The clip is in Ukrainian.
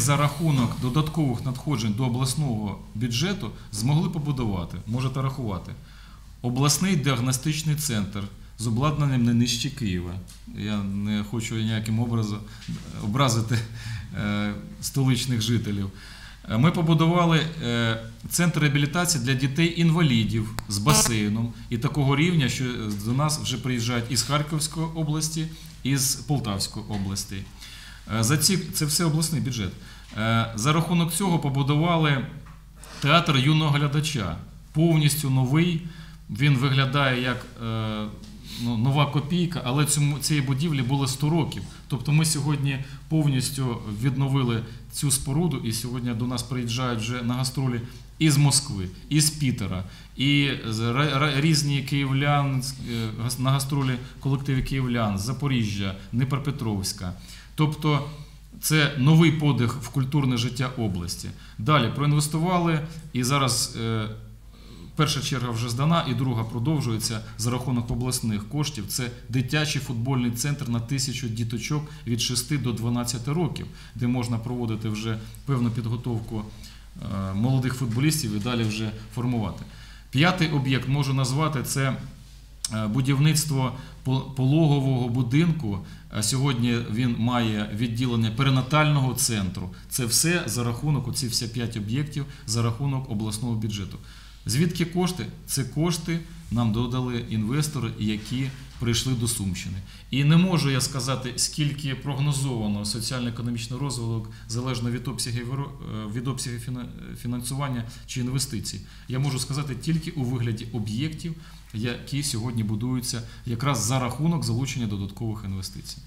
за рахунок додаткових надходжень до обласного бюджету змогли побудувати, можете рахувати, обласний діагностичний центр з обладнанням не нижче Києва. Я не хочу ніяким образом образити е, столичних жителів. Е, Ми побудували е, центр реабілітації для дітей-інвалідів з басейном і такого рівня, що до нас вже приїжджають із Харківської області, і з Полтавської області. Е, За ці, це все обласний бюджет. Е, За рахунок цього побудували театр юного глядача. Повністю новий. Він виглядає як е, ну, нова копійка, але цьому, цієї будівлі було 100 років. Тобто ми сьогодні повністю відновили цю споруду, і сьогодні до нас приїжджають вже на гастролі із Москви, із Пітера, і різні київлян е, на гастролі колективи київлян, з Запоріжжя, Дніпропетровська. Тобто це новий подих в культурне життя області. Далі проінвестували і зараз. е, Перша черга вже здана, і друга продовжується за рахунок обласних коштів. Це дитячий футбольний центр на тисячу діточок від 6 до 12 років, де можна проводити вже певну підготовку молодих футболістів і далі вже формувати. П'ятий об'єкт можу назвати це е, будівництво пологового будинку. Сьогодні він має відділення перинатального центру. Це все за рахунок, оці всі п'ять об'єктів за рахунок обласного бюджету. Звідки кошти? Це кошти нам додали інвестори, які прийшли до Сумщини. І не можу я сказати, скільки прогнозовано соціально-економічний розвиток залежно від обсягів, е, від обсягів фінансування чи інвестицій. Я можу сказати тільки у вигляді об'єктів, які сьогодні будуються якраз за рахунок залучення додаткових інвестицій.